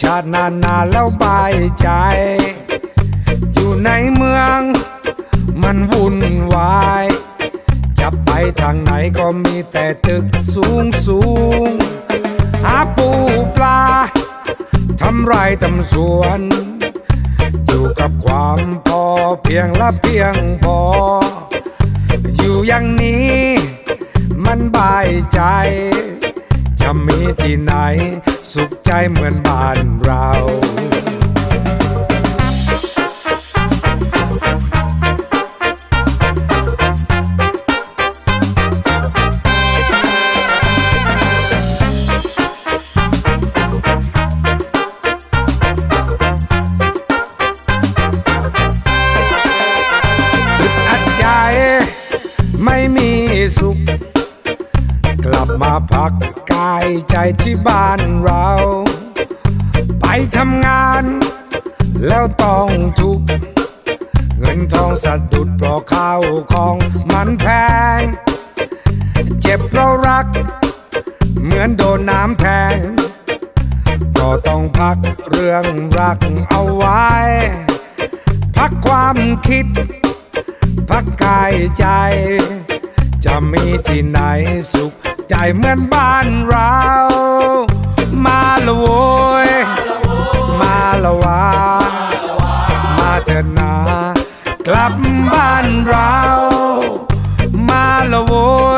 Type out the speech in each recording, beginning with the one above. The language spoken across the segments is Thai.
ชาตินานๆแล้วบายใจ อยู่ในเมือง มันวุ่นวาย จะไปทางไหนก็มีแต่ตึกสูงสูงหาปูปลาทำไรทำสวน อยู่กับความพอเพียงและเพียงพอ อยู่อย่างนี้ มันบายใจ จะมีที่ไหน สุขใจเหมือนบ้านเรา มาพักกายใจที่บ้านเรา ไปทำงาน แล้วต้องทุกเงินทองสะดุดเพราะข้าวของมันแพง เจ็บเพราะรัก เหมือนโดนน้ำแทง ก็ต้องพักเรื่องรักเอาไว้ พักความคิด พักกายใจ จะมีที่ไหนสุข ใจเหมือนบ้านเรา มาละโวย มาละวา มาเถิดนากลับบ้านเรา มาละโว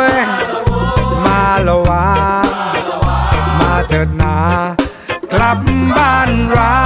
ย มาละวา มาเถิดนากลับบ้านเรา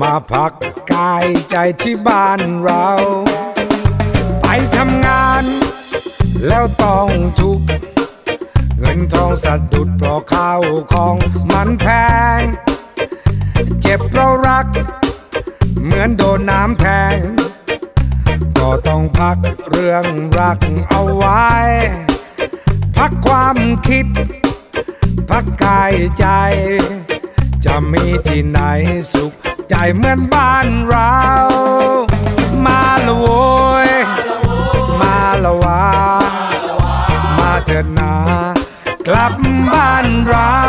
มาพักกายใจที่บ้านเรา ไปทำงาน แล้วต้องทุกข์เงินทองสะดุดเพราะข้าวของมันแพง เจ็บเพราะรัก เหมือนโดนน้ำแทง ก็ต้องพักเรื่องรักเอาไว้ พักความคิด พักกายใจ จะมีที่ไหนสุข ใจเหมือนบ้านเรา มาละโวยมาละวามาเถิดนากลับบ้านเรามา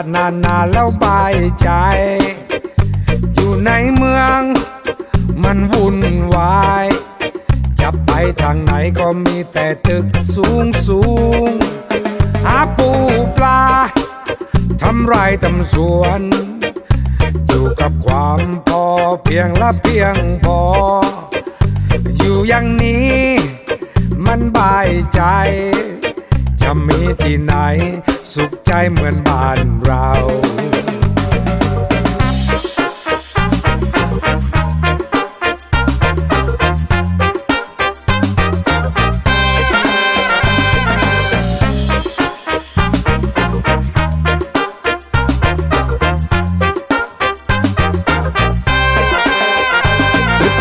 านานๆแล้วบายใจ อยู่ในเมือง มันวุ่นวาย จะไปทางไหนก็มีแต่ตึกสูงสูงหาปูปลา ทำไรทำสวน อยู่กับความพอเพียงและเพียงพอ อยู่อย่างนี้ มันบายใจ จะมีที่ไหน สุขใจเหมือนบ้านเรา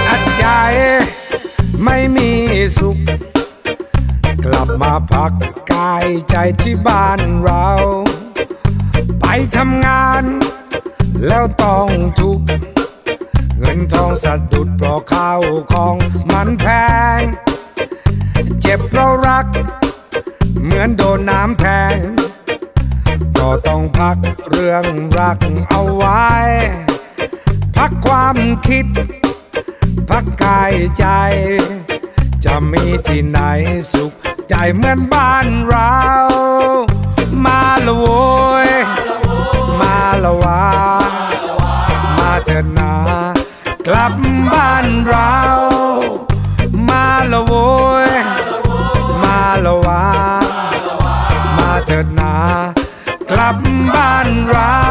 อดใจไม่มีสุข กลับมาพักายใจที่บ้านเรา ไปทำงานแล้วต้องทุก เงินทองสะดุดเพราะข้าวของมันแพง เจ็บเพราะรัก เหมือนโดนน้ำแทง ก็ต้องพักเรื่องรักเอาไว้ พักความคิด พักกายใจ จะมีที่ไหนสุข ใจเหมือนบ้านเรา มาละโวย มาละวา มาเถิดนากลับบ้านเรา มาละโวย มาละวา มาเถิดนากลับบ้านเรา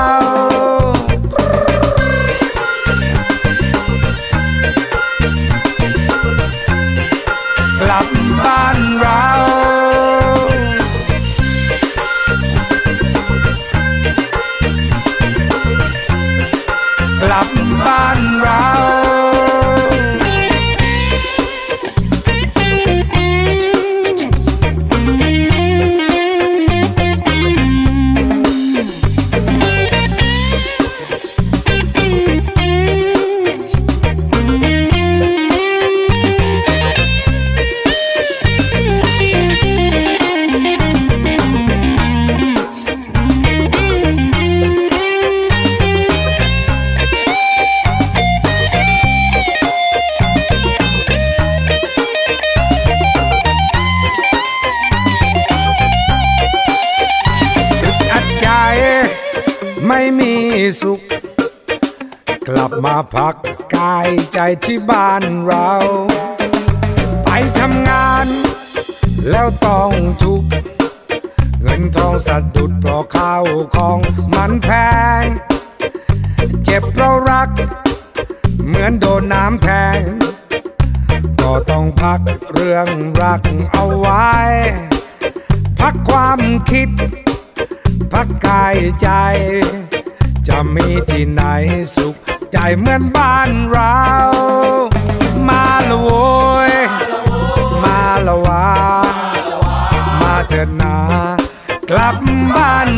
มาพักกายใจที่บ้านเรา ไปทำงาน แล้วต้องทุกข์เงินทองสะดุดเพราะข้าวของมันแพง เจ็บเพราะรัก เหมือนโดนน้ำแทง ก็ต้องพักเรื่องรักเอาไว้ พักความคิด พักกายใจ จะมีที่ไหนสุข ใจเหมือนบ้านเรา มาละโวยมาละวา มาเถิดนากลับบ้าน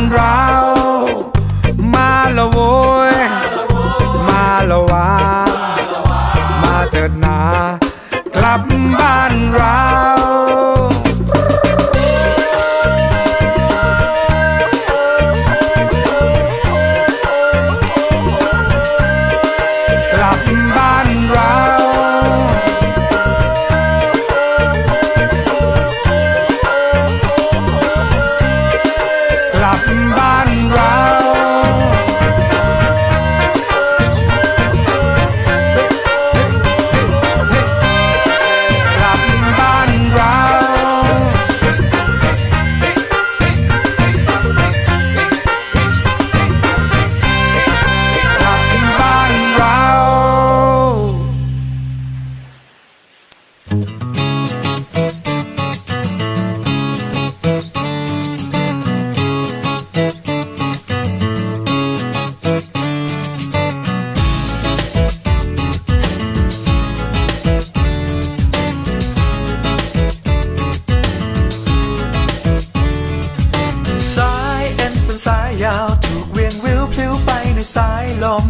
สายลม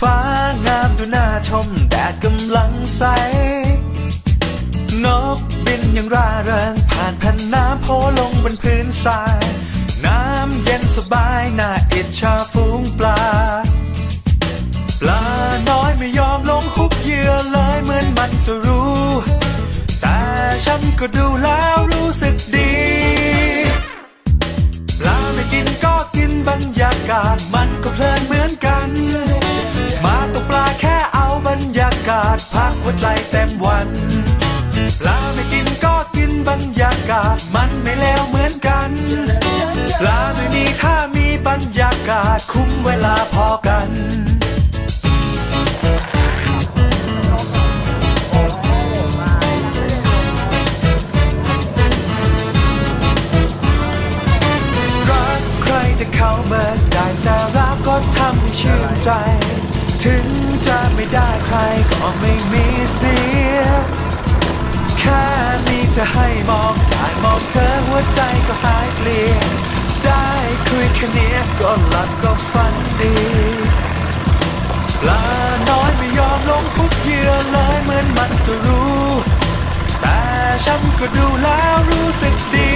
ฟ้างามดูน่าชมแดดกำลังใส นกบินอย่างร่าเริง ผ่านแผ่นน้ำโผล่ลงบนพื้นทราย น้ำเย็นสบายน่าอิจฉาฝูงปลา ปลาน้อยไม่ยอมลงฮุบเหยื่อเลยเหมือนมันจะรู้ แต่ฉันก็ดูแล้วรู้สึกดีปลาไม่กินก็กินบรรยากาศมันก็เพลินเหมื บรรยากาศพักหัวใจเต็มวันปลาไม่กินก็กินบรรยากาศมันไม่เลวเหมือนกันปลาไม่มีถ้ามีบรรยากาศคุ้มเวลาพอกันรักใครแต่เขาเมื่อได้แต่รักก็ทำให้ชื่นใจ ถึง ไม่ได้ใครก็ไม่มีเสีย แค่มีจะให้มองได้มองเธอหัวใจก็หายเปลี่ยนได้คุยแค่เนี้ก็หลับก็ฝันดีปลาน้อยไม่ยอมลงพุกเหยื่อเลยเหมือนมันจะรู้ แต่ฉันก็ดูแล้วรู้สึกดี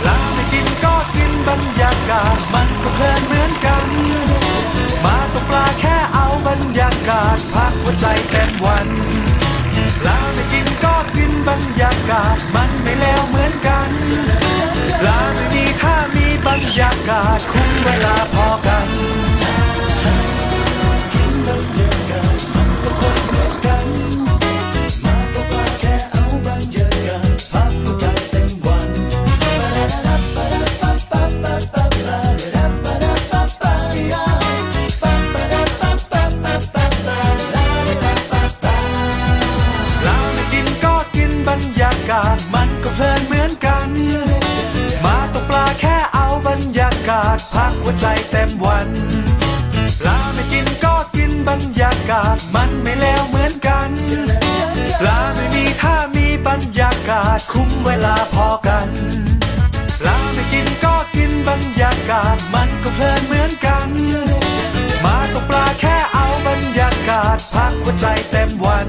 ปลาไม่กินก็กินบรรยากาศมันก็เพลินเหมือนกัน หัวใจเต็มวันปลาไม่กินก็กินบรรยากาศมันไม่แล้วเหมือนกันปลาไม่มีถ้ามีบรรยากาศคุ้มเวลาพอกัน ถ้ามีบรรยากาศคุ้มเวลาพอกันปลาไม่กินก็กินบรรยากาศมันก็เพลินเหมือนกัน มาตกปลาแค่เอาบรรยากาศพักหัวใจเต็มวัน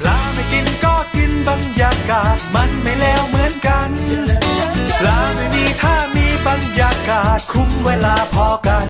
ปลาไม่กินก็กินบรรยากาศมันไม่เลวเหมือนกันปลาไม่มีถ้ามีบรรยากาศคุ้มเวลาพอกัน